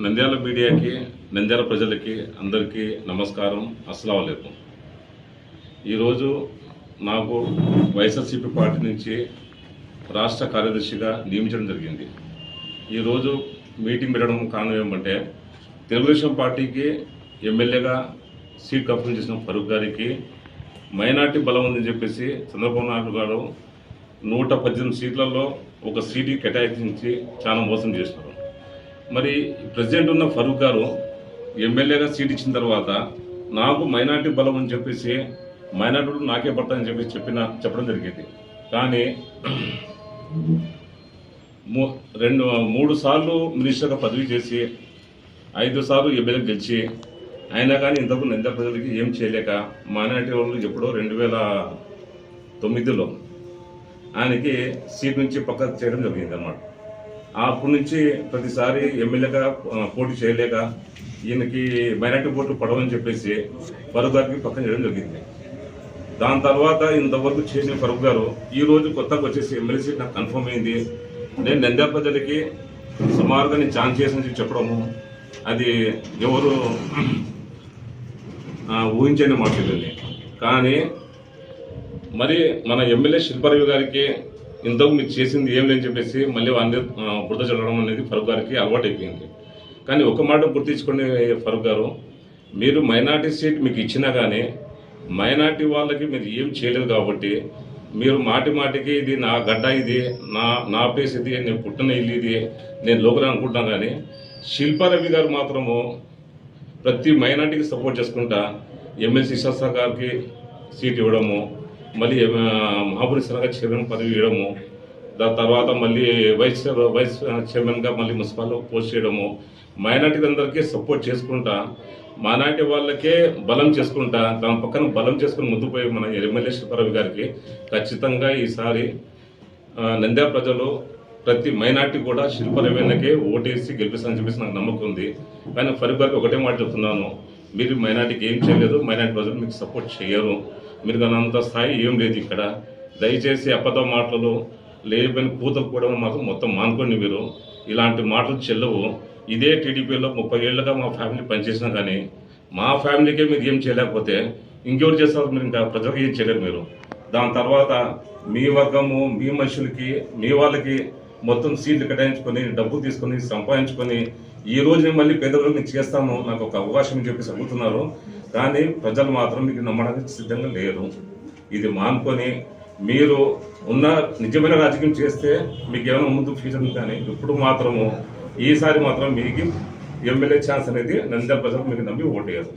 నంద్యాల మీడియాకి నంద్యాల ప్రజలకి అందరికీ నమస్కారం అస్సలం ఈరోజు నాకు వైఎస్ఆర్సీపీ పార్టీ నుంచి రాష్ట్ర కార్యదర్శిగా నియమించడం జరిగింది. ఈరోజు మీటింగ్ పెట్టడం కారణం ఏమంటే తెలుగుదేశం పార్టీకి ఎమ్మెల్యేగా సీట్ కన్ఫర్మ్ చేసిన ఫరూక్ గారికి మైనార్టీ బలం ఉందని చెప్పేసి చంద్రబాబు నాయుడు గారు నూట పద్దెనిమిది సీట్లలో ఒక సీటు కేటాయించి చాలా మోసం చేసినారు మరి ప్రెసిడెంట్ ఉన్న ఫరూక్ గారు ఎమ్మెల్యేగా సీట్ ఇచ్చిన తర్వాత నాకు మైనార్టీ బలం అని చెప్పేసి మైనార్టీలు నాకే పడతాయని చెప్పేసి చెప్పిన చెప్పడం జరిగింది. కానీ రెండు మూడు సార్లు మినిస్టర్గా పదవి చేసి ఐదు సార్లు ఎమ్మెల్యే గెలిచి అయినా కానీ ఇంతకు నింద ప్రజలకి ఏం చేయలేక మైనార్టీ వాళ్ళు ఎప్పుడో రెండు వేల తొమ్మిదిలో ఆయనకి సీట్ నుంచి పక్కకు చేయడం జరిగింది అన్నమాట అప్పటి నుంచి ప్రతిసారి ఎమ్మెల్యేగా పోటీ చేయలేక ఈయనకి మైనార్టీ ఓట్లు పడవని చెప్పేసి ఫరూక్ గారికి పక్కన చేయడం జరిగింది. దాని తర్వాత ఇంతవరకు చేసిన ఫరూక్ గారు ఈ రోజు కొత్తగా వచ్చేసి ఎమ్మెల్యే సీట్ నాకు కన్ఫర్మ్ అయింది. నేను నంద్యాల ప్రజలకి సుమారుగా నేను ఛాన్స్ చేసి చెప్పడము అది ఎవరు ఊహించని మాట్లాడింది కానీ మరి మన ఎమ్మెల్యే శిల్పారావు గారికి ఇంతకు మీరు చేసింది ఏం లేని చెప్పేసి మళ్ళీ వాళ్ళని బురద చల్లడం అనేది ఫరూక్ గారికి అలవాటు అయిపోయింది కానీ ఒక మాట గుర్తించుకునే ఫరూక్ గారు మీరు మైనార్టీ సీట్ మీకు ఇచ్చినా కానీ మైనార్టీ వాళ్ళకి మీరు ఏం చేయలేదు కాబట్టి మీరు మాటి మాటికి ఇది నా గడ్డ ఇది నా నా ప్లేస్ ఇది నేను పుట్టిన ఇల్లు ఇది నేను లోకల్ అనుకుంటున్నాను కానీ శిల్పారవి గారు మాత్రము ప్రతి మైనార్టీకి సపోర్ట్ చేసుకుంటా ఎమ్మెల్సీ శాస్త్ర గారికి సీట్ ఇవ్వడము మళ్ళీ మహాపురి సలహా చైర్మన్ పదవి ఇవ్వడము దాని తర్వాత మళ్ళీ వైస్ వైస్ చైర్మన్గా మళ్ళీ మున్సిపాల్లో పోస్ట్ చేయడము మైనార్టీలందరికీ సపోర్ట్ చేసుకుంటా మైనార్టీ వాళ్ళకే బలం చేసుకుంటా దాని పక్కన బలం చేసుకుని ముందు పోయి మన ఎమ్మెల్యే శిల్పారావు గారికి ఖచ్చితంగా ఈసారి నంద్యా నంద్యాల ప్రజలు ప్రతి మైనార్టీ కూడా శిల్ప రవీణకే ఓటేసి గెలిపిస్తానని చెప్పేసి నాకు నమ్మకం ఉంది. కానీ ఫరూక్ గారికి ఒకటే మాట చెప్తున్నాను. మీరు మైనార్టీకి ఏం చేయలేదు మైనార్టీ ప్రజలు మీకు సపోర్ట్ చేయరు. మీరు కానీ అంత స్థాయి ఏం లేదు ఇక్కడ. దయచేసి అప్పతో మాటలు లేకపోయిన కూతలు కూడా మాకు మొత్తం మానుకోండి మీరు. ఇలాంటి మాటలు చెల్లవు. ఇదే టీడీపీలో ముప్పై ఏళ్ళుగా మా ఫ్యామిలీ పనిచేసినా కానీ మా ఫ్యామిలీకే మీరు ఏం చేయలేకపోతే ఇంకెవరు చేస్తారు మీరు ఇంకా? ప్రజలకు ఏం చేయలేరు మీరు. దాని తర్వాత మీ వర్గము మీ మనుషులకి మీ వాళ్ళకి మొత్తం సీట్లు కేటాయించుకొని డబ్బు తీసుకొని సంపాదించుకొని ఈ రోజు మళ్ళీ పేదలకు నేను చేస్తాను నాకు ఒక అవకాశం అని చెప్పేసి అడుగుతున్నారు. కానీ ప్రజలు మాత్రం మీకు నమ్మడానికి సిద్ధంగా లేరు. ఇది మానుకొని మీరు ఉన్న నిజమైన రాజకీయం చేస్తే మీకు ఏమైనా ముందు ఫ్యూచర్ కానీ ఇప్పుడు మాత్రము ఈసారి మాత్రం మీకు ఎమ్మెల్యే ఛాన్స్ అనేది నంద్యాల ప్రజలు మీకు నమ్మి ఓటేయారు